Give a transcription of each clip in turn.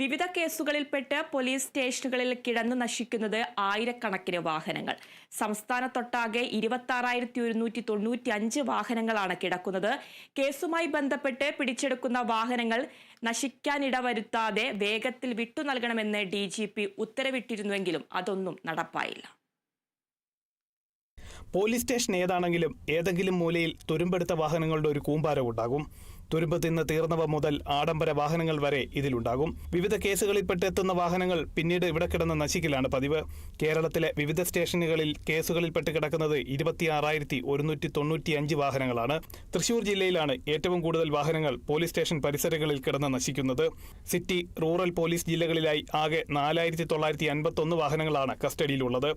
വിവിധ കേസുകളിൽപ്പെട്ട് പോലീസ് സ്റ്റേഷനുകളിൽ കിടന്നു നശിക്കുന്നത് ആയിരക്കണക്കിന് വാഹനങ്ങൾ. സംസ്ഥാനത്തൊട്ടാകെ ഇരുപത്തി ഒരുന്നൂറ്റി തൊണ്ണൂറ്റി അഞ്ച് വാഹനങ്ങളാണ് കിടക്കുന്നത്. കേസുമായി ബന്ധപ്പെട്ട് പിടിച്ചെടുക്കുന്ന വാഹനങ്ങൾ നശിക്കാനിടവരുത്താതെ വേഗത്തിൽ വിട്ടു നൽകണമെന്ന് ഡി ജി പി ഉത്തരവിട്ടിരുന്നുവെങ്കിലും അതൊന്നും നടപ്പായില്ല. പോലീസ് സ്റ്റേഷൻ ഏതാണെങ്കിലും ഏതെങ്കിലും മൂലയിൽ തുരുമ്പെടുത്ത വാഹനങ്ങളുടെ ഒരു കൂമ്പാരം ഉണ്ടാകും. തുരുമ്പ് തിന്ന് തീർന്നവ മുതൽ ആഡംബര വാഹനങ്ങൾ വരെ ഇതിലുണ്ടാകും. വിവിധ കേസുകളിൽപ്പെട്ട് എത്തുന്ന വാഹനങ്ങൾ പിന്നീട് ഇവിടെ കിടന്ന് നശിക്കലാണ് പതിവ്. കേരളത്തിലെ വിവിധ സ്റ്റേഷനുകളിൽ കേസുകളിൽപ്പെട്ട് കിടക്കുന്നത് ഇരുപത്തിയാറായിരത്തി ഒരുന്നൂറ്റി തൊണ്ണൂറ്റി അഞ്ച് വാഹനങ്ങളാണ്. തൃശൂർ ജില്ലയിലാണ് ഏറ്റവും കൂടുതൽ വാഹനങ്ങൾ പോലീസ് സ്റ്റേഷൻ പരിസരങ്ങളിൽ കിടന്ന് നശിക്കുന്നത്. സിറ്റി റൂറൽ പോലീസ് ജില്ലകളിലായി ആകെ നാലായിരത്തി തൊള്ളായിരത്തി അൻപത്തൊന്ന് വാഹനങ്ങളാണ് കസ്റ്റഡിയിലുള്ളത്.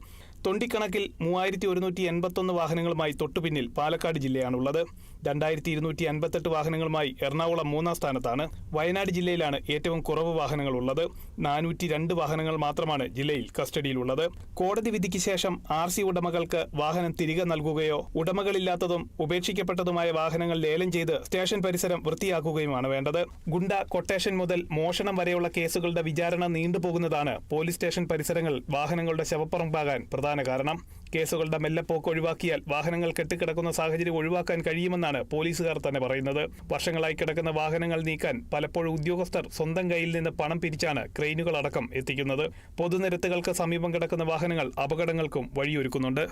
തൊണ്ടിക്കണക്കിൽ മൂവായിരത്തി ഒരുന്നൂറ്റി എൺപത്തൊന്ന് വാഹനങ്ങളുമായി തൊട്ടുപിന്നിൽ പാലക്കാട് ജില്ലയാണുള്ളത്. രണ്ടായിരത്തി ഇരുന്നൂറ്റി അൻപത്തെട്ട് വാഹനങ്ങളുമായി എറണാകുളം മൂന്നാം സ്ഥാനത്താണ്. വയനാട് ജില്ലയിലാണ് ഏറ്റവും കുറവ് വാഹനങ്ങളുള്ളത്. നാനൂറ്റി രണ്ട് വാഹനങ്ങൾ മാത്രമാണ് ജില്ലയിൽ കസ്റ്റഡിയിലുള്ളത്. കോടതി വിധിക്ക് ശേഷം ആർ സി ഉടമകൾക്ക് വാഹനം തിരികെ നൽകുകയോ ഉടമകളില്ലാത്തതും ഉപേക്ഷിക്കപ്പെട്ടതുമായ വാഹനങ്ങൾ ലേലം ചെയ്ത് സ്റ്റേഷൻ പരിസരം വൃത്തിയാക്കുകയുമാണ് വേണ്ടത്. ഗുണ്ട കൊട്ടേഷൻ മുതൽ മോഷണം വരെയുള്ള കേസുകളുടെ വിചാരണ നീണ്ടുപോകുന്നതാണ് പോലീസ് സ്റ്റേഷൻ പരിസരങ്ങൾ വാഹനങ്ങളുടെ ശവപ്പറമ്പാകാൻ പ്രധാന കാരണം. കേസുകളുടെ മെല്ലെപ്പോക്ക് ഒഴിവാക്കിയാൽ വാഹനങ്ങൾ കെട്ടിക്കിടക്കുന്ന സാഹചര്യം ഒഴിവാക്കാൻ കഴിയുമെന്നാണ് പോലീസുകാർ തന്നെ പറയുന്നത്. വർഷങ്ങളായി കിടക്കുന്ന വാഹനങ്ങൾ നീക്കാൻ പലപ്പോഴും ഉദ്യോഗസ്ഥർ സ്വന്തം കയ്യിൽ നിന്ന് പണം പിരിച്ചാണ് ക്രെയിനുകൾ അടക്കം എത്തിക്കുന്നത്. പൊതുനിരത്തുകൾക്ക് സമീപം കിടക്കുന്ന വാഹനങ്ങൾ അപകടങ്ങൾക്കും വഴിയൊരുക്കുന്നുണ്ട്.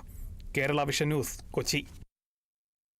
Kerala vision news Kochi.